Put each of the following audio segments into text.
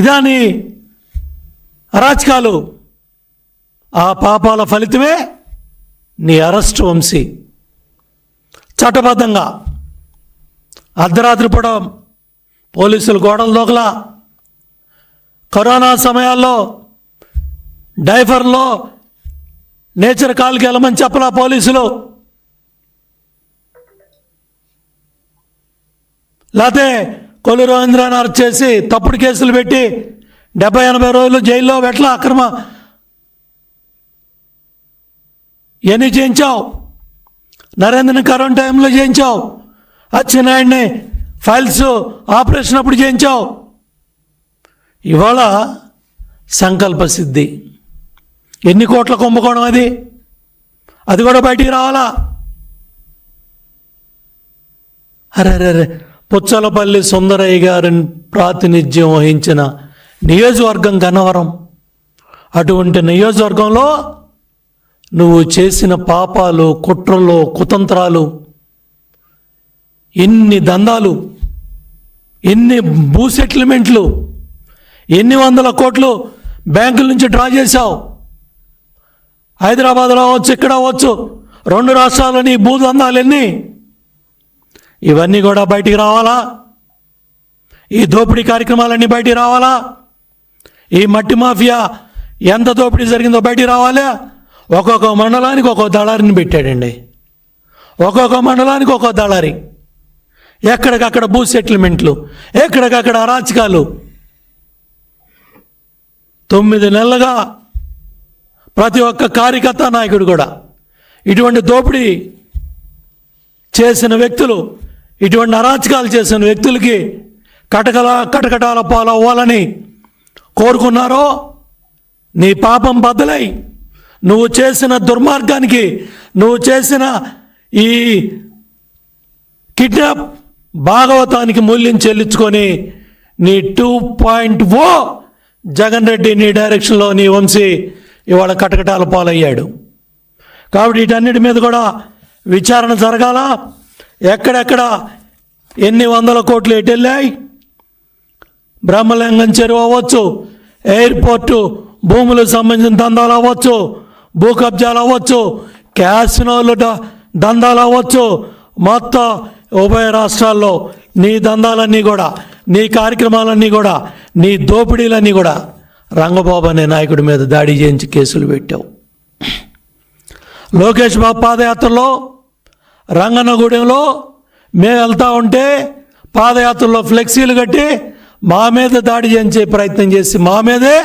ఇదాని అరాచకాలు ఆ పాపాల ఫలితమే నీ అరెస్ట్ వంశీ. చట్టబద్ధంగా అర్ధరాత్రి పూట పోలీసులు గోడల దోకలా కరోనా సమయాల్లో డైఫర్లో నేచర్ కాల్కి వెళ్ళమని చెప్పలా పోలీసులు. లేకపోతే కొల్లు రవీంద్రాన్ని అరెస్ట్ చేసి తప్పుడు కేసులు పెట్టి డెబ్బై ఎనభై రోజులు జైల్లో పెట్టలా అక్రమ ఎన్ని చేయించావు? నరేంద్రని కరోనా టైంలో చేయించావు? అచ్చెన్నాయుడిని ఫైల్స్ ఆపరేషన్ అప్పుడు చేయించావు? ఇవాళ సంకల్ప సిద్ధి. ఎన్ని కోట్ల కుంభకోణం అది? అది కూడా బయటికి రావాలా? అరే అరే అరే పుచ్చలపల్లి సుందరయ్య గారిని ప్రాతినిధ్యం వహించిన నియోజకవర్గం గన్నవరం. అటువంటి నియోజకవర్గంలో నువ్వు చేసిన పాపాలు కుట్రలు కుతంత్రాలు ఎన్ని దందాలు ఎన్ని భూ సెటిల్మెంట్లు ఎన్ని వందల కోట్లు బ్యాంకుల నుంచి డ్రా చేశావు. హైదరాబాద్లో అవ్వచ్చు ఇక్కడ అవ్వచ్చు రెండు రాష్ట్రాలని భూదందాలు ఎన్ని ఇవన్నీ కూడా బయటికి రావాలా? ఈ దోపిడీ కార్యక్రమాలన్నీ బయటికి రావాలా? ఈ మట్టి మాఫియా ఎంత దోపిడీ జరిగిందో బయటికి రావాలా? ఒక్కొక్క మండలానికి ఒక్కొక్క దళారిని పెట్టాడండి. ఒక్కొక్క మండలానికి ఒక్కొక్క దళారి. ఎక్కడికక్కడ భూ సెటిల్మెంట్లు ఎక్కడికక్కడ అరాచకాలు. తొమ్మిది నెలలుగా ప్రతి ఒక్క కార్యకర్త నాయకుడు కూడా ఇటువంటి దోపిడీ చేసిన వ్యక్తులు ఇటువంటి అరాచకాలు చేసిన వ్యక్తులకి కటకల కటకటాల పాలు అవ్వాలని కోరుకున్నారో నీ పాపం బద్దలై. నువ్వు చేసిన దుర్మార్గానికి నువ్వు చేసిన ఈ కిడ్నాప్ భాగవతానికి మూల్యం చెల్లించుకొని నీ two point O Jagan Reddy నీ డైరెక్షన్లో నీ వంశీ ఇవాళ కటకటాల పాలయ్యాడు. కాబట్టి వీటన్నిటి మీద కూడా విచారణ జరగాల? ఎక్కడెక్కడ ఎన్ని వందల కోట్లు ఎటు వెళ్ళాయి బ్రహ్మలింగం చెరువు అవ్వచ్చు ఎయిర్పోర్టు భూములకు సంబంధించిన దందాలు అవ్వచ్చు భూ కబ్జాలు అవ్వచ్చు క్యాసినోలు దందాలు అవ్వచ్చు. మొత్తం ఉభయ రాష్ట్రాల్లో నీ దందాలన్నీ కూడా నీ కార్యక్రమాలన్నీ కూడా నీ దోపిడీలన్నీ కూడా రంగబాబు అనే నాయకుడి మీద దాడి చేయించి కేసులు పెట్టావు. లోకేష్ బాబు పాదయాత్రలో రంగన్నగూడెంలో మేము వెళ్తా ఉంటే పాదయాత్రలో ఫ్లెక్సీలు కట్టి మా మీద దాడి చేయించే ప్రయత్నం చేసి మా మీదే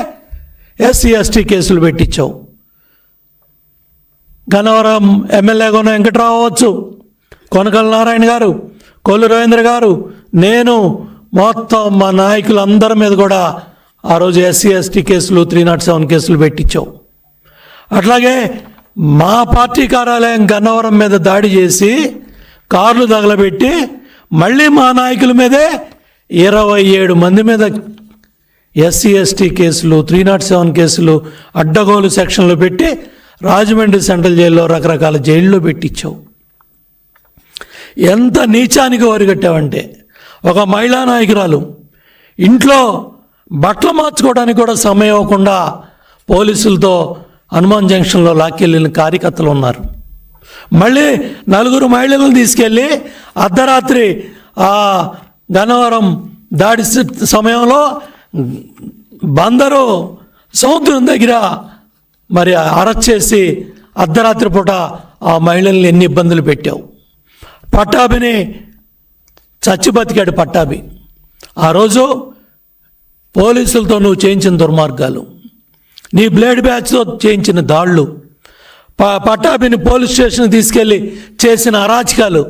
ఎస్సీ ఎస్టీ కేసులు పెట్టించావు గన్నవరం ఎమ్మెల్యేగా ఉన్న వెంకట్రావు అవ్వచ్చు కొనకల నారాయణ గారు కొల్లు రవీంద్ర గారు నేను మొత్తం మా నాయకులందరి మీద కూడా ఆ రోజు ఎస్సీ ఎస్టీ కేసులు త్రీ నాట్ సెవెన్ కేసులు పెట్టించావు అట్లాగే మా పార్టీ కార్యాలయం గన్నవరం మీద దాడి చేసి కార్లు తగలబెట్టి మళ్ళీ మా నాయకుల మీదే ఇరవై ఏడు మంది మీద ఎస్సీ ఎస్టీ కేసులు త్రీ నాట్ సెవెన్ కేసులు అడ్డగోలు సెక్షన్లు పెట్టి రాజమండ్రి సెంట్రల్ జైల్లో రకరకాల జైల్లో పెట్టించావు. ఎంత నీచానికి వరిగట్టావంటే ఒక మహిళా నాయకురాలు ఇంట్లో బట్టలు మార్చుకోవడానికి కూడా సమయం ఇవ్వకుండా పోలీసులతో హనుమాన్ జంక్షన్లో లాక్కెళ్ళిన కార్యకర్తలు ఉన్నారు. మళ్ళీ నలుగురు మహిళలను తీసుకెళ్ళి అర్ధరాత్రి ఆ గన్నవరం దాడి సమయంలో బందరు సముద్రం దగ్గర మరి అరెస్ట్ చేసి అర్ధరాత్రి పూట ఆ మహిళల్ని ఎన్ని ఇబ్బందులు పెట్టావు? పట్టాభిని చచ్చి బతికాడు పట్టాభి. ఆ రోజు పోలీసులతో నువ్వు చేయించిన దుర్మార్గాలు. నీ బ్లేడ్ బ్యాచ్తో చేయించిన దాళ్ళు. ప పట్టాభిని పోలీస్ స్టేషన్ తీసుకెళ్ళి చేసిన అరాచకాలు.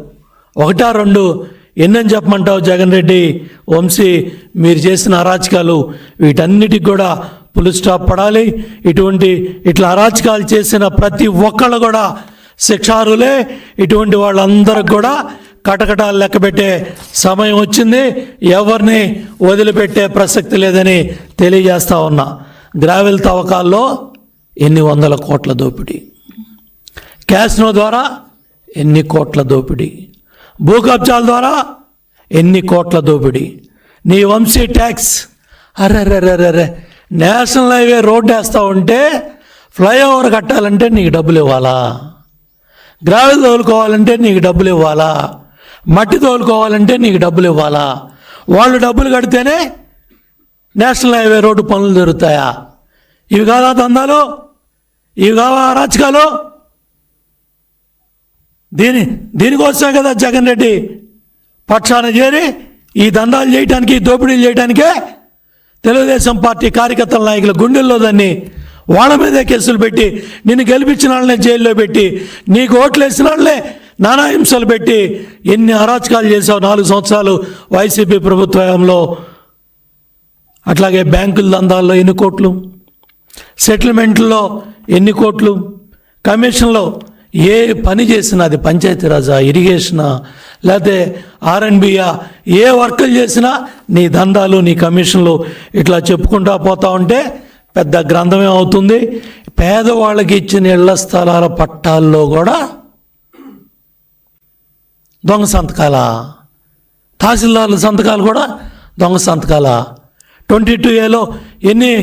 ఒకటా రెండు ఎన్నని చెప్పమంటావు జగన్ రెడ్డి? వంశీ మీరు చేసిన అరాచకాలు వీటన్నిటికి కూడా పులి స్టాప్ పడాలి. ఇటువంటి ఇట్లా అరాచకాలు చేసిన ప్రతి ఒక్కళ్ళు కూడా శిక్షారులే ఇటువంటి వాళ్ళందరికి కూడా కటకటాలు లెక్క పెట్టే సమయం వచ్చింది. ఎవరిని వదిలిపెట్టే ప్రసక్తి లేదని తెలియజేస్తా ఉన్నా. గ్రావెల్ తవ్వకాల్లో ఎన్ని వందల కోట్ల దోపిడీ? క్యాస్నో ద్వారా ఎన్ని కోట్ల దోపిడీ? భూ కబ్జాల ద్వారా ఎన్ని కోట్ల దోపిడీ? నీ వంశీ ట్యాక్స్ అరే నేషనల్ హైవే రోడ్డు వేస్తా ఉంటే ఫ్లైఓవర్ కట్టాలంటే నీకు డబ్బులు ఇవ్వాలా? గ్రావెల్ తోలుకోవాలంటే నీకు డబ్బులు ఇవ్వాలా? మట్టి తోలుకోవాలంటే నీకు డబ్బులు ఇవ్వాలా? వాళ్ళు డబ్బులు కడితేనే నేషనల్ హైవే రోడ్డు పనులు జరుగుతాయా? ఇవి కాదా దందాలు? ఇవి కావా అరాచకాలు? దీని దీనికోసమే కదా జగన్ రెడ్డి పక్షాన చేరి ఈ దందాలు చేయటానికి దోపిడీలు చేయడానికే తెలుగుదేశం పార్టీ కార్యకర్తల నాయకుల గుండెల్లో దాన్ని వాళ్ళ మీదే కేసులు పెట్టి నిన్ను గెలిపించిన వాళ్ళనే జైల్లో పెట్టి నీకు ఓట్లు వేసిన వాళ్ళే నానా హింసలు పెట్టి ఎన్ని అరాచకాలు చేసావు నాలుగు సంవత్సరాలు వైసీపీ ప్రభుత్వంలో అట్లాగే బ్యాంకుల దందాల్లో ఎన్ని కోట్లు? సెటిల్మెంట్లో ఎన్ని కోట్లు? కమిషన్లో ఏ పని చేసినా అది పంచాయతీరాజా ఇరిగేషనా లేకపోతే ఆర్ఎన్బియా ఏ వర్కులు చేసినా నీ దందాలు నీ కమిషన్లు ఇట్లా చెప్పుకుంటా పోతా ఉంటే పెద్ద గ్రంథమే అవుతుంది. పేదవాళ్ళకి ఇచ్చిన ఇళ్ళ స్థలాల పట్టాల్లో కూడా దొంగ సంతకాల? తహసీల్దారుల సంతకాలు కూడా దొంగ సంతకాల? ట్వంటీ టూ ఏలో ఎన్ని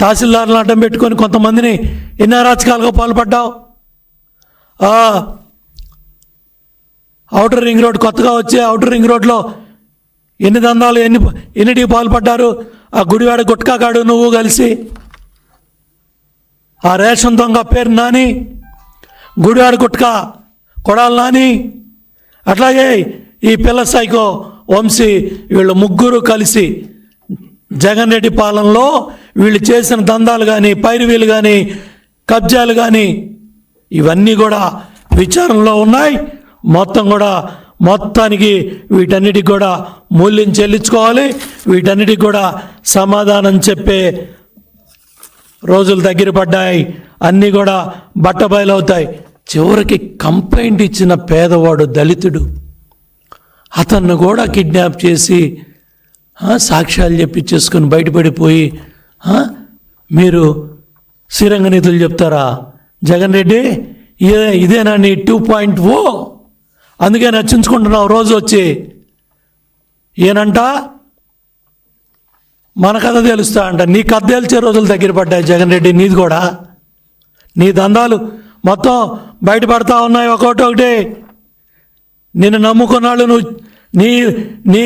తహసీల్దార్లను అడ్డం పెట్టుకొని కొంతమందిని ఎన్ని అరాచకాలుగా పాల్పడ్డావు? అవుటర్ రింగ్ రోడ్ కొత్తగా వచ్చే అవుటర్ రింగ్ రోడ్లో ఎన్ని దందాలు ఎన్ని ఎన్నిటికి పాల్పడ్డారు? ఆ గుడివాడ గుట్కాగాడు నువ్వు కలిసి. ఆ రేషన్ దొంగ పేరు నాని గుడివాడ గుట్కా కొడాలి నాని. అట్లాగే ఈ పిల్ల సైకో వంశీ వీళ్ళు ముగ్గురు కలిసి జగన్ రెడ్డి పాలనలో వీళ్ళు చేసిన దందాలు కానీ పైరువీలు కానీ కబ్జాలు కానీ ఇవన్నీ కూడా విచారణలో ఉన్నాయి. మొత్తం కూడా మొత్తానికి వీటన్నిటికి కూడా మూల్యం చెల్లించుకోవాలి. వీటన్నిటికి కూడా సమాధానం చెప్పే రోజులు దగ్గర పడ్డాయి. అన్నీ కూడా బట్టబయలవుతాయి. చివరికి కంప్లైంట్ ఇచ్చిన పేదవాడు దళితుడు. అతన్ని కూడా కిడ్నాప్ చేసి సాక్ష్యాలు చెప్పించేసుకొని బయటపడిపోయి మీరు శ్రీరంగ నిధులు చెప్తారా? జగన్ రెడ్డి ఇదే ఇదేనా నీ టూ పాయింట్ ఓ? అందుకే నచ్చించుకుంటున్నావు రోజు వచ్చి. ఏనంట? మన కథ తెలుస్తా అంట. నీ కథ తెలిసే రోజులు దగ్గర పడ్డాయి జగన్ రెడ్డి నీది కూడా. నీ దందాలు మొత్తం బయటపడతా ఉన్నాయి ఒకటి ఒకటి. నిన్ను నమ్ముకున్నాళ్ళు నువ్వు నీ నీ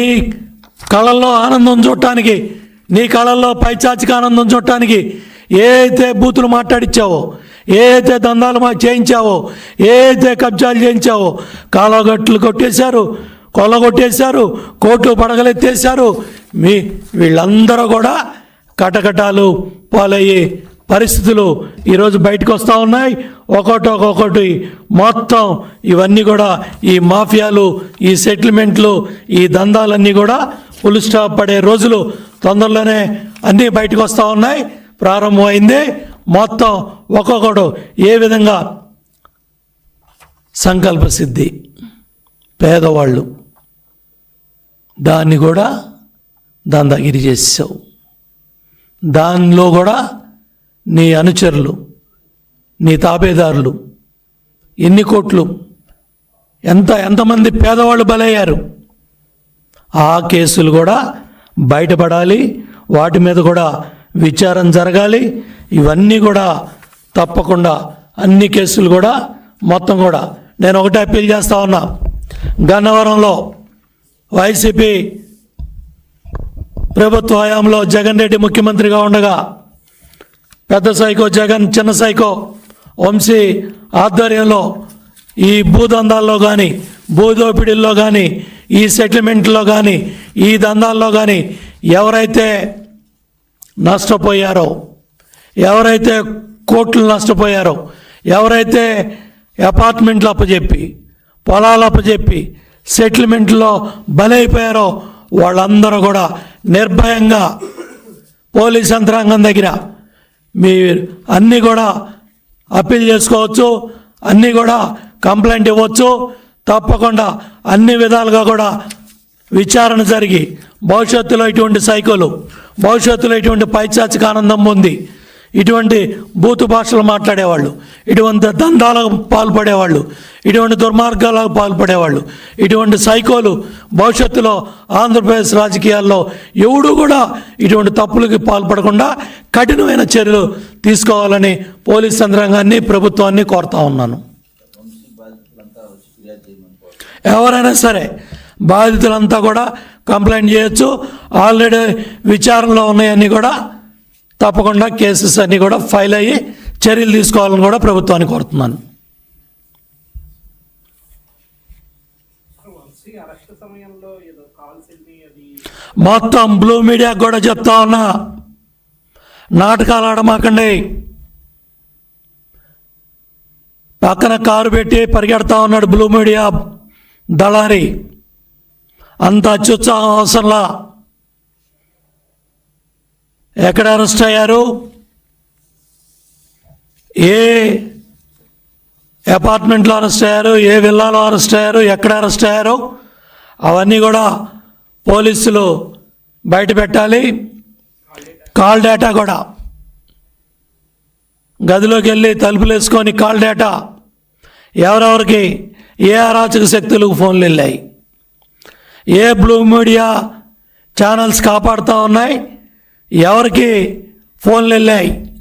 కళల్లో ఆనందం చూడటానికి నీ కళల్లో పైచాచిక ఆనందం చూడటానికి ఏ అయితే బూతులు మాట్లాడిచ్చావో ఏ అయితే దందాలు మా చేయించావో ఏ అయితే కబ్జాలు చేయించావో కాలగట్లు కొట్టేశారు కొల్లగొట్టేశారు కోట్లు పడగలెత్తేశారు మీ వీళ్ళందరూ కూడా కటకటాలు పాలయ్యే పరిస్థితులు ఈరోజు బయటకు వస్తూ ఉన్నాయి. ఒక్కొక్కటి ఒక్కొక్కటి మొత్తం ఇవన్నీ కూడా ఈ మాఫియాలు ఈ సెటిల్మెంట్లు ఈ దందాలన్నీ కూడా ఫుల్ స్టాప్ పడే రోజులు తొందరలోనే అన్నీ బయటకు వస్తూ ఉన్నాయి. ప్రారంభమైంది మొత్తం ఒక్కొక్కడు ఏ విధంగా సంకల్ప సిద్ధి? పేదవాళ్ళు. దాన్ని కూడా దందాగిరి చేసావు. దానిలో కూడా నీ అనుచరులు నీ తాబేదారులు ఎన్ని కోట్లు ఎంత ఎంతమంది పేదవాళ్ళు బలయ్యారు? ఆ కేసులు కూడా బయటపడాలి. వాటి మీద కూడా విచారం జరగాలి. ఇవన్నీ కూడా తప్పకుండా అన్ని కేసులు కూడా మొత్తం కూడా నేను ఒకటే అప్పీల్ చేస్తా ఉన్నా. గన్నవరంలో వైసీపీ ప్రభుత్వ హయాంలో జగన్ రెడ్డి ముఖ్యమంత్రిగా ఉండగా పెద్ద సైకో జగన్ చిన్న సైకో వంశీ ఆధ్వర్యంలో ఈ భూదందాల్లో కానీ భూదోపిడీల్లో కానీ ఈ సెటిల్మెంట్లో కానీ ఈ దందాల్లో కానీ ఎవరైతే నష్టపోయారో ఎవరైతే కోట్లు నష్టపోయారో ఎవరైతే అపార్ట్మెంట్లు అప్పచెప్పి పొలాలు అప్పచెప్పి సెటిల్మెంట్లో బలైపోయారో వాళ్ళందరూ కూడా నిర్భయంగా పోలీస్ యంత్రాంగం దగ్గర మీ అన్నీ కూడా అప్పీల్ చేసుకోవచ్చు. అన్నీ కూడా కంప్లైంట్ ఇవ్వచ్చు. తప్పకుండా అన్ని విధాలుగా కూడా విచారణ జరిగి భవిష్యత్తులో ఇటువంటి సైకోలు భవిష్యత్తులో ఇటువంటి పైచాచిక ఆనందం ఉంది. ఇటువంటి బూతు భాషలు మాట్లాడేవాళ్ళు ఇటువంటి దందాలకు పాల్పడేవాళ్ళు ఇటువంటి దుర్మార్గాలకు పాల్పడేవాళ్ళు ఇటువంటి సైకోలు భవిష్యత్తులో ఆంధ్రప్రదేశ్ రాజకీయాల్లో ఎవడు కూడా ఇటువంటి తప్పులకి పాల్పడకుండా కఠినమైన చర్యలు తీసుకోవాలని పోలీస్ యంత్రాంగాన్ని ప్రభుత్వాన్ని కోరుతా ఉన్నాను. ఎవరైనా సరే బాధితులంతా కూడా కంప్లైంట్ చేయొచ్చు. ఆల్రెడీ విచారణలో ఉన్నాయన్నీ కూడా తప్పకుండా కేసెస్ అన్నీ కూడా ఫైల్ అయ్యి చర్యలు తీసుకోవాలని కూడా ప్రభుత్వాన్ని కోరుతున్నాను. మొత్తం బ్లూ మీడియాకు కూడా చెప్తా ఉన్నా. నాటకాలు ఆడమాకండి. పక్కన కారు పెట్టి పరిగెడతా ఉన్నాడు బ్లూ మీడియా దళారి. అంత అత్యుత్సాహం అవసరంలా. ఎక్కడ అరెస్ట్ అయ్యారు? ఏ అపార్ట్మెంట్లో అరెస్ట్ అయ్యారు? ఏ విల్లాలో అరెస్ట్ అయ్యారు? ఎక్కడ అరెస్ట్ అయ్యారు? అవన్నీ కూడా పోలీసులు బయట పెట్టాలి. కాల్ డేటా కూడా. గదిలోకి వెళ్ళి తలుపులు వేసుకొని కాల్ డేటా. ఎవరెవరికి? ఏ అరాచక శక్తులకు ఫోన్లు వెళ్ళాయి? ఏ బ్లూ మీడియా ఛానల్స్ కాపాడుతూ ఉన్నాయి? ఎవరికి ఫోన్లు వెళ్ళాయి?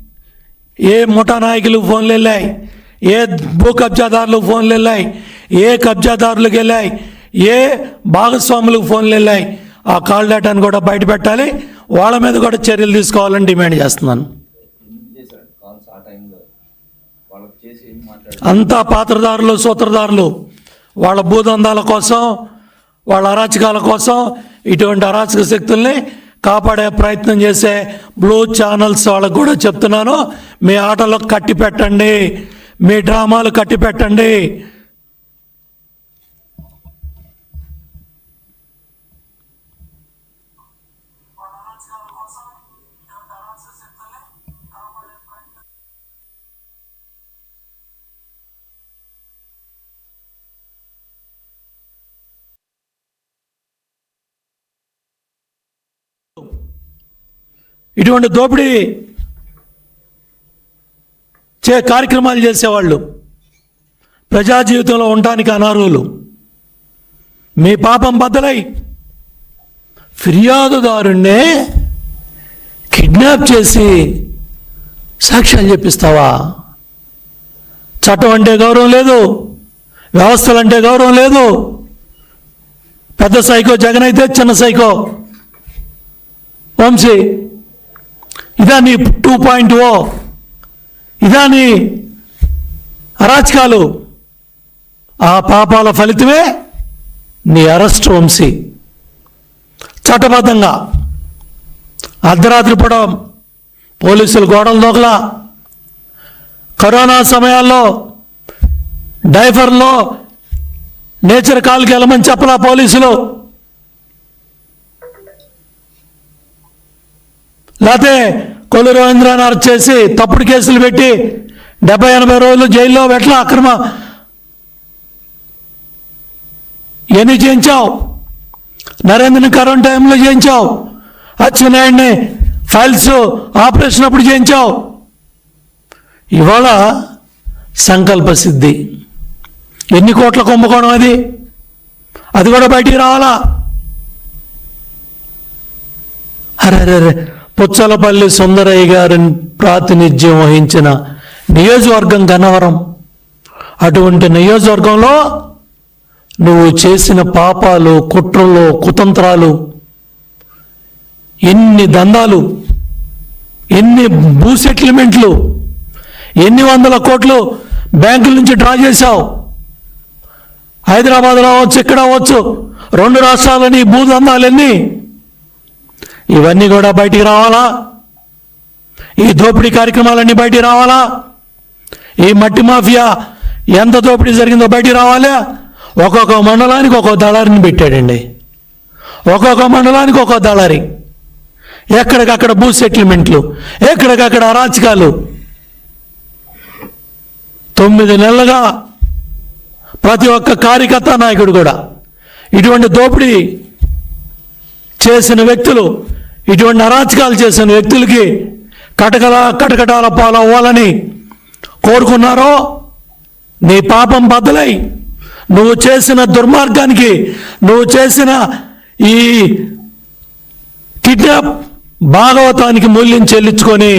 ఏ ముఠా నాయకులు ఫోన్లు వెళ్ళాయి? ఏ భూ కబ్జాదారులకు ఫోన్లు వెళ్ళాయి? ఏ కబ్జాదారులకు వెళ్ళాయి? ఏ భాగస్వాములకు ఫోన్లు వెళ్ళాయి? ఆ కాల్ డేటాను కూడా బయట పెట్టాలి. వాళ్ళ మీద కూడా చర్యలు తీసుకోవాలని డిమాండ్ చేస్తున్నాను. చేసి అంతా పాత్రదారులు సూత్రధారులు వాళ్ళ భూదందాల కోసం వాళ్ళ అరాచకాల కోసం ఇటువంటి అరాచక శక్తుల్ని కాపాడే ప్రయత్నం చేసే బ్లూ ఛానల్స్ వాళ్ళకు కూడా చెప్తున్నాను. మీ ఆటలో కట్టి పెట్టండి మీ డ్రామాలు కట్టి పెట్టండి ఇటువంటి దోపిడీ చే కార్యక్రమాలు చేసేవాళ్ళు ప్రజా జీవితంలో ఉండటానికి అనర్హులు. మీ పాపం బద్దలై ఫిర్యాదుదారుణ్ణే కిడ్నాప్ చేసి సాక్ష్యాలు చెప్పిస్తావా? చట్టం అంటే గౌరవం లేదు వ్యవస్థలు అంటే గౌరవం లేదు. పెద్ద సైకో జగన్ అయితే చిన్న సైకో. వంశీ ఇదా నీ టూ పాయింట్ ఓ oh. ఇదా నీ అరాచకాలు. ఆ పాపాల ఫలితమే నీ అరెస్ట్ వంశీ. చట్టబద్ధంగా అర్ధరాత్రి పూట పోలీసులు గోడలు దోకలా కరోనా సమయాల్లో డైఫర్లో నేచర్ కాల్కి వెళ్ళమని చెప్పలా పోలీసులు. లేకపోతే కొల్లు రవీంద్రాన్ని అరెస్ట్ చేసి తప్పుడు కేసులు పెట్టి డెబ్బై ఎనభై రోజులు జైల్లో పెట్టలా అక్రమ ఎన్ని చేయించావు? నరేంద్రని కరోనా టైంలో చేయించావు? అచ్చెన్నాయుడిని ఫైల్స్ ఆపరేషన్ అప్పుడు చేయించావు? ఇవాళ సంకల్ప సిద్ధి. ఎన్ని కోట్ల కుంభకోణం అది? అది కూడా బయటికి రావాలా? అరే పుచ్చలపల్లి సుందరయ్య గారి ప్రాతినిధ్యం వహించిన నియోజకవర్గం గన్నవరం. అటువంటి నియోజకవర్గంలో నువ్వు చేసిన పాపాలు కుట్రలు కుతంత్రాలు ఎన్ని దందాలు ఎన్ని భూ సెటిల్మెంట్లు ఎన్ని వందల కోట్లు బ్యాంకుల నుంచి డ్రా చేశావు. హైదరాబాద్లో అవ్వచ్చు ఇక్కడ అవ్వచ్చు రెండు రాష్ట్రాలని భూ దందాలన్నీ ఇవన్నీ కూడా బయటికి రావాలా? ఈ దోపిడీ కార్యక్రమాలన్నీ బయటికి రావాలా? ఈ మట్టి మాఫియా ఎంత దోపిడీ జరిగిందో బయటికి రావాలా? ఒక్కొక్క మండలానికి ఒక్కొక్క దళారిని పెట్టాడండి. ఒక్కొక్క మండలానికి ఒక్కొక్క దళారి. ఎక్కడికక్కడ భూ సెటిల్మెంట్లు ఎక్కడికక్కడ అరాచకాలు. తొమ్మిది నెలలుగా ప్రతి ఒక్క కార్యకర్త నాయకుడు కూడా ఇటువంటి దోపిడీ చేసిన వ్యక్తులు ఇటువంటి అరాచకాలు చేసిన వ్యక్తులకి కటకల కటకటాల పాలవ్వాలని కోరుకున్నారో నీ పాపం బద్దలై. నువ్వు చేసిన దుర్మార్గానికి నువ్వు చేసిన ఈ కిడ్నాప్ భాగవతానికి మూల్యం చెల్లించుకొని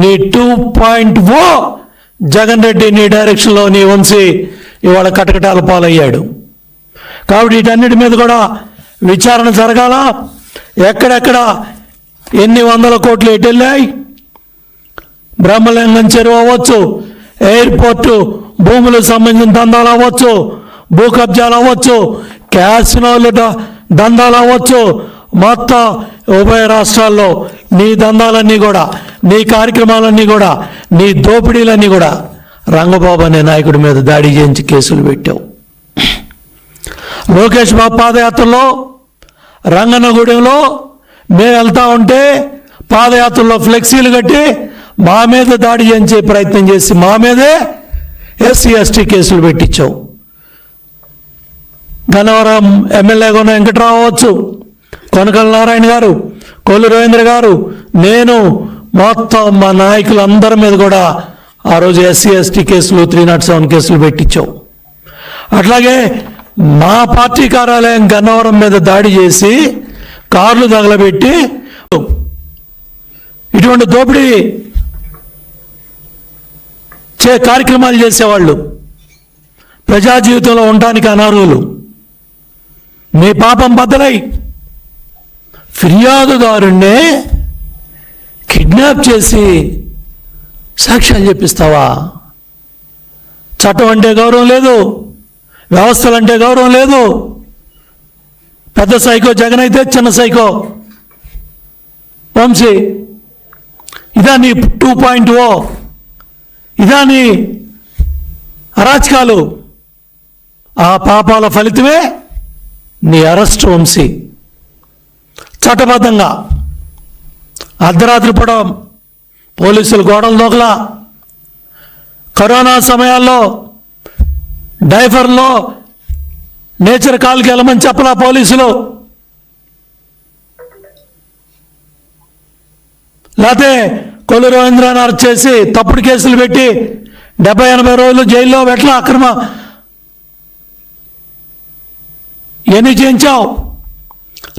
నీ two point O Jagan Reddy నీ డైరెక్షన్లో నీ వంశీ ఇవాళ కటకటాల పాలయ్యాడు. కాబట్టి వీటన్నిటి మీద కూడా విచారణ జరగాల? ఎక్కడెక్కడ? ఎన్ని వందల కోట్లు ఎటు వెళ్ళాయి బ్రహ్మలింగం చెరువు అవ్వచ్చు ఎయిర్పోర్టు భూములకు సంబంధించిన దందాలు అవ్వచ్చు భూ కబ్జాలు అవ్వచ్చు క్యాసినోలు దందాలు అవ్వచ్చు. మొత్తం ఉభయ రాష్ట్రాల్లో నీ దందాలన్నీ కూడా నీ కార్యక్రమాలన్నీ కూడా నీ దోపిడీలన్నీ కూడా రంగబాబు అనే నాయకుడి మీద దాడి చేయించి కేసులు పెట్టావు. లోకేష్ బాబు పాదయాత్రలో రంగనగూడెంలో మేము వెళ్తా ఉంటే పాదయాత్రలో ఫ్లెక్సీలు కట్టి మా మీద దాడి చేయించే ప్రయత్నం చేసి మా మీదే ఎస్సీ ఎస్టీ కేసులు పెట్టించావు గన్నవరం ఎమ్మెల్యేగా ఉన్న వెంకట్రావు అవ్వచ్చు కొనకల నారాయణ గారు కొల్లు రవీంద్ర గారు నేను మొత్తం మా నాయకులందరి మీద కూడా ఆ రోజు ఎస్సీ ఎస్టీ కేసులు త్రీ నాట్ సెవెన్ కేసులు పెట్టించావు అట్లాగే మా పార్టీ కార్యాలయం గన్నవరం మీద దాడి చేసి కార్లు తగలబెట్టి ఇటువంటి దోపిడీ చే కార్యక్రమాలు చేసేవాళ్ళు. ప్రజా జీవితంలో ఉండటానికి అనర్హులు. మీ పాపం బద్దలై ఫిర్యాదుదారుణ్ణే కిడ్నాప్ చేసి సాక్ష్యాలు చెప్పిస్తావా? చట్టం అంటే గౌరవం లేదు. వ్యవస్థలంటే గౌరవం లేదు. పెద్ద సైకో జగన్ అయితే చిన్న సైకో. వంశీ ఇదా నీ టూ పాయింట్ ఓ. ఇదా నీ అరాచకాలు. ఆ పాపాల ఫలితమే నీ అరెస్ట్ వంశీ. చట్టబద్ధంగా అర్ధరాత్రి పూట పోలీసులు గోడలు దోకలా కరోనా సమయాల్లో డైఫర్లో నేచర్ కాల్కి వెళ్ళమని చెప్పలా పోలీసులు? లేకపోతే కొల్లు రవీంద్రాన్ని అరెస్ట్ చేసి తప్పుడు కేసులు పెట్టి డెబ్బై ఎనభై రోజులు జైల్లో పెట్టలా అక్రమ? ఎన్ని చేయించావు?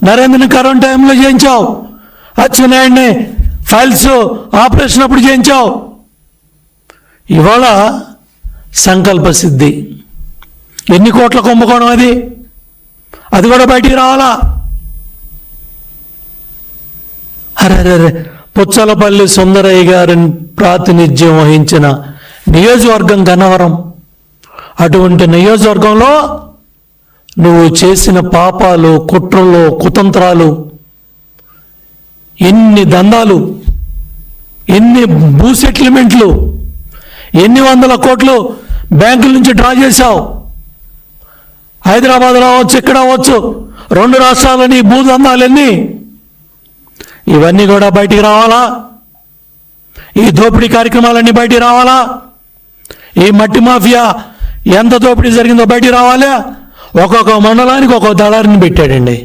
నరేంద్రని కరోనా టైంలో చేయించావు? అచ్చెన్నాయుడిని ఫైల్స్ ఆపరేషన్ అప్పుడు చేయించావు? ఇవాళ సంకల్ప సిద్ధి. ఎన్ని కోట్ల కుంభకోణం అది? అది కూడా బయటికి రావాలా? అరే పుచ్చలపల్లి సుందరయ్య గారిని ప్రాతినిధ్యం వహించిన నియోజకవర్గం గన్నవరం. అటువంటి నియోజకవర్గంలో నువ్వు చేసిన పాపాలు కుట్రలు కుతంత్రాలు ఎన్ని దందాలు ఎన్ని భూ సెటిల్మెంట్లు ఎన్ని వందల కోట్లు బ్యాంకుల నుంచి డ్రా చేశావు? హైదరాబాద్ రావచ్చు ఇక్కడ అవ్వచ్చు రెండు రాష్ట్రాలని భూదందాలన్నీ? ఇవన్నీ కూడా బయటికి రావాలా? ఈ దోపిడీ కార్యక్రమాలన్నీ బయటికి రావాలా? ఈ మట్టి మాఫియా ఎంత దోపిడీ జరిగిందో బయటికి రావాలా? ఒక్కొక్క మండలానికి ఒక్కొక్క దళారిని పెట్టాడండి.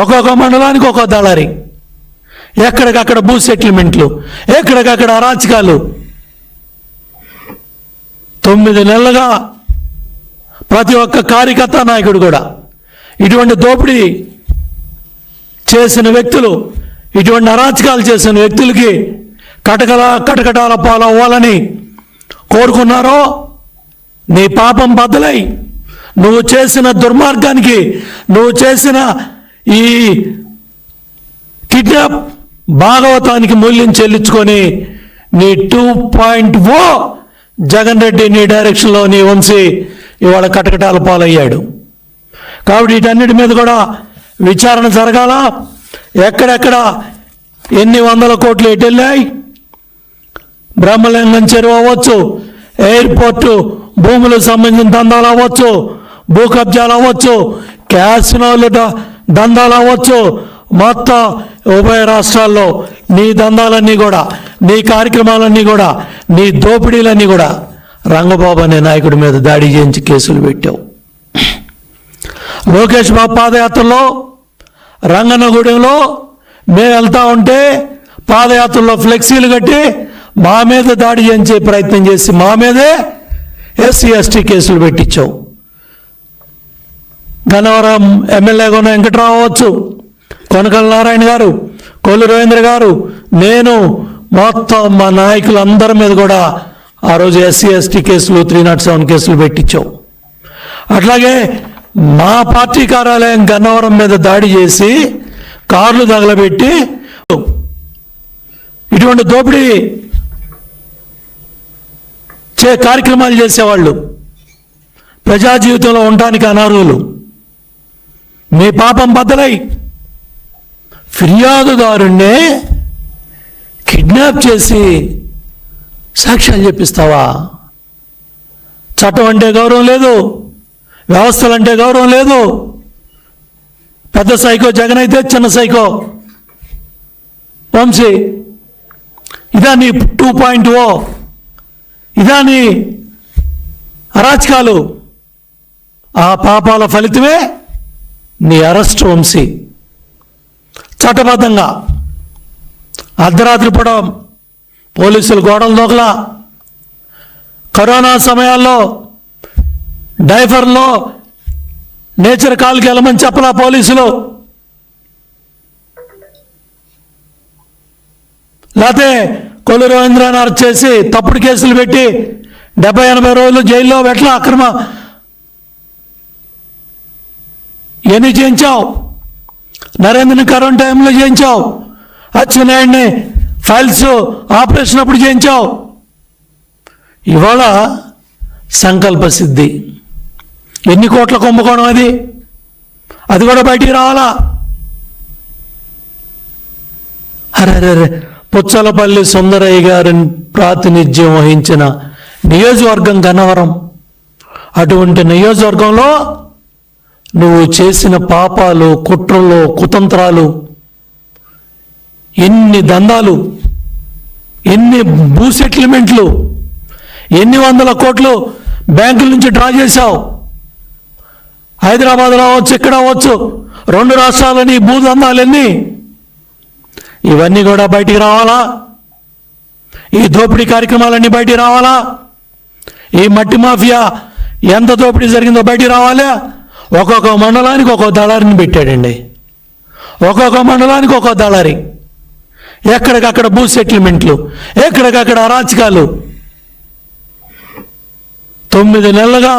ఒక్కొక్క మండలానికి ఒక్కొక్క దళారి. ఎక్కడికక్కడ భూ సెటిల్మెంట్లు ఎక్కడికక్కడ అరాచకాలు. తొమ్మిది నెలలుగా ప్రతి ఒక్క కార్యకర్త నాయకుడు కూడా. ఇటువంటి దోపిడీ చేసిన వ్యక్తులు ఇటువంటి అరాచకాలు చేసిన వ్యక్తులకి కటకల కటకటాల పాలవ్వాలని కోరుకున్నారో నీ పాపం బద్దలై నువ్వు చేసిన దుర్మార్గానికి నువ్వు చేసిన ఈ కిడ్నాప్ భాగవతానికి మూల్యం చెల్లించుకొని నీ two point O Jagan Reddy నీ డైరెక్షన్లో నీ వంశీ ఇవాళ కటకటాల పాలయ్యాడు. కాబట్టి వీటన్నిటి మీద కూడా విచారణ జరగాల. ఎక్కడెక్కడ ఎన్ని వందల కోట్లు ఎటు వెళ్ళాయి బ్రహ్మలింగం చెరువు అవ్వచ్చు ఎయిర్పోర్టు భూములకు సంబంధించిన దందాలు అవ్వచ్చు భూ కబ్జాలు అవ్వచ్చు క్యాసినోలు ద- దందాలు అవ్వచ్చు. మొత్తం ఉభయ రాష్ట్రాల్లో నీ దందాలన్నీ కూడా నీ కార్యక్రమాలన్నీ కూడా నీ దోపిడీలన్నీ కూడా రంగబాబు అనే నాయకుడి మీద దాడి చేయించి కేసులు పెట్టావు. లోకేష్ బాబు పాదయాత్రలో రంగనగూడెంలో మేము వెళ్తా ఉంటే పాదయాత్రలో ఫ్లెక్సీలు కట్టి మా మీద దాడి చేయించే ప్రయత్నం చేసి మా మీదే ఎస్సీ ఎస్టీ కేసులు పెట్టించావు. గన్నవరం ఎమ్మెల్యేగా ఉన్న వెంకట్రావు అవ్వచ్చు కొనకల నారాయణ గారు కొల్లు రవీంద్ర గారు నేను మొత్తం మా నాయకులందరి మీద కూడా ఆ రోజు ఎస్సీ ఎస్టీ కేసులు త్రీ నాట్ సెవెన్ కేసులు పెట్టించావు. అట్లాగే మా పార్టీ కార్యాలయం గన్నవరం మీద దాడి చేసి కార్లు తగలబెట్టి ఇటువంటి దోపిడీ చే కార్యక్రమాలు చేసేవాళ్ళు. ప్రజా జీవితంలో ఉండటానికి అనర్హులు మీ పాపం బద్దలై. ఫిర్యాదుదారుణ్ణే కిడ్నాప్ చేసి సాక్ష్యాలు చెప్పిస్తావా? చట్టం అంటే గౌరవం లేదు. వ్యవస్థలంటే గౌరవం లేదు. పెద్ద సైకో జగన్ అయితే చిన్న సైకో. వంశీ ఇదా నీ టూ పాయింట్ ఓ? ఇదా నీ అరాచకాలు? ఆ పాపాల ఫలితమే నీ అరెస్ట్ వంశీ. చట్టబద్ధంగా. అర్ధరాత్రి పూట పోలీసులు గోడల దోకలా. కరోనా సమయాల్లో డైఫర్లో నేచర్ కాల్కి వెళ్ళమని చెప్పలా పోలీసులు. లేకపోతే కొల్లు రవీంద్రని అరెస్ట్ చేసి తప్పుడు కేసులు పెట్టి డెబ్బై ఎనభై రోజులు జైల్లో పెట్టలా అక్రమ ఎన్ని చేయించావు? నరేంద్రని కరోనా టైంలో చేయించావు? అచ్చినాయుడిని ఫైల్స్ ఆపరేషన్ అప్పుడు చేయించావు. ఇవాళ సంకల్ప సిద్ధి. ఎన్ని కోట్ల కుంభకోణం అది? అది కూడా బయటికి రావాలా? అరే పుచ్చలపల్లి సుందరయ్య గారిని ప్రాతినిధ్యం వహించిన నియోజకవర్గం గన్నవరం. అటువంటి నియోజకవర్గంలో నువ్వు చేసిన పాపాలు కుట్రలు కుతంత్రాలు ఎన్ని దందాలు ఎన్ని భూ సెటిల్మెంట్లు ఎన్ని వందల కోట్లు బ్యాంకుల నుంచి డ్రా చేశావు? హైదరాబాద్ రావచ్చు ఇక్కడ అవ్వచ్చు రెండు రాష్ట్రాలని భూదందాలన్నీ ఇవన్నీ కూడా బయటికి రావాలా? ఈ దోపిడీ కార్యక్రమాలన్నీ బయటికి రావాలా? ఈ మట్టి మాఫియా ఎంత దోపిడీ జరిగిందో బయటికి రావాలా? ఒక్కొక్క మండలానికి ఒక్కొక్క దళారిని పెట్టాడండి. ఒక్కొక్క మండలానికి ఒక్కొక్క దళారి. ఎక్కడికక్కడ భూ సెటిల్మెంట్లు ఎక్కడికక్కడ అరాచకాలు. తొమ్మిది నెలలుగా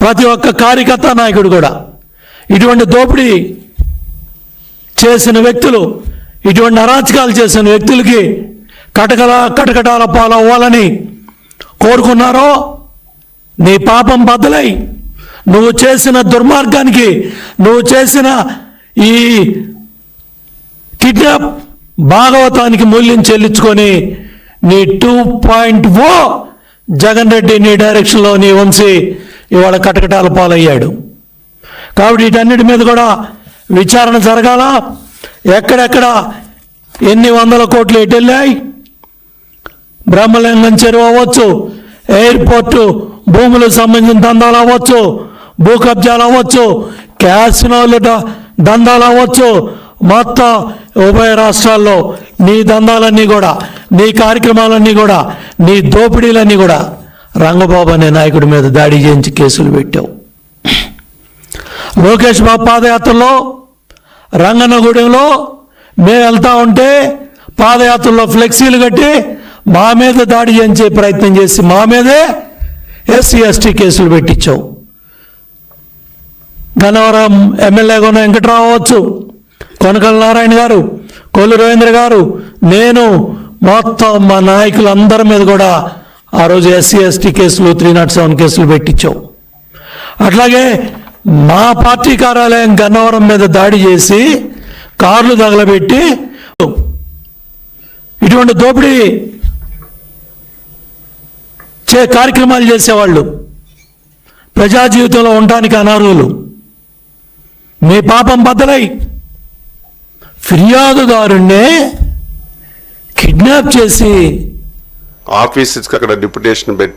ప్రతి ఒక్క కార్యకర్త నాయకుడు కూడా ఇటువంటి దోపిడీ చేసిన వ్యక్తులు ఇటువంటి అరాచకాలు చేసిన వ్యక్తులకి కటకల కటకటాల పాలవ్వాలని కోరుకున్నారో నీ పాపం బద్దలై. నువ్వు చేసిన దుర్మార్గానికి నువ్వు చేసిన ఈ కిడ్నాప్ భాగవతానికి మూల్యం చెల్లించుకొని నీ two point O Jagan Reddy నీ డైరెక్షన్లో నీ వంశీ ఇవాళ కటకటాల పాలయ్యాడు. కాబట్టి వీటన్నిటి మీద కూడా విచారణ జరగాల. ఎక్కడెక్కడ ఎన్ని వందల కోట్లు ఎటు వెళ్ళాయి? బ్రహ్మలింగం చెరువు అవ్వచ్చు ఎయిర్పోర్టు భూములకు సంబంధించిన దందాలు అవ్వచ్చు భూ కబ్జాలు అవ్వచ్చు క్యాసినోలు దందాలు అవ్వచ్చు మొత్తం ఉభయ రాష్ట్రాల్లో నీ దందాలన్నీ కూడా నీ కార్యక్రమాలన్నీ కూడా నీ దోపిడీలన్నీ కూడా రంగబాబు అనే నాయకుడి మీద దాడి చేయించి కేసులు పెట్టావు. లోకేష్ బాబు పాదయాత్రలో రంగన్నగూడెంలో మేము వెళ్తా ఉంటే పాదయాత్రలో ఫ్లెక్సీలు కట్టి మా మీద దాడి చేయించే ప్రయత్నం చేసి మా మీదే ఎస్సీ ఎస్టీ కేసులు పెట్టించావు. గన్నవరం ఎమ్మెల్యేగా ఉన్న వెంకట్రావు అవచ్చు కొనకల నారాయణ గారు కొల్లు రవీంద్ర గారు నేను మొత్తం మా నాయకులందరి మీద కూడా ఆ రోజు ఎస్సీ ఎస్టీ కేసులు త్రీ నాట్ సెవెన్ కేసులు పెట్టించావు అట్లాగే మా పార్టీ కార్యాలయం గన్నవరం మీద దాడి చేసి కార్లు తగలబెట్టి ఇటువంటి దోపిడీ చే కార్యక్రమాలు చేసేవాళ్ళు. ప్రజా జీవితంలో ఉండటానికి అనర్హులు మీ పాపం బద్దలై ఫిర్యాదుదారుణ్ణే కిడ్నాప్ చేసి ఆఫీసెస్కి అక్కడ డిప్యుటేషన్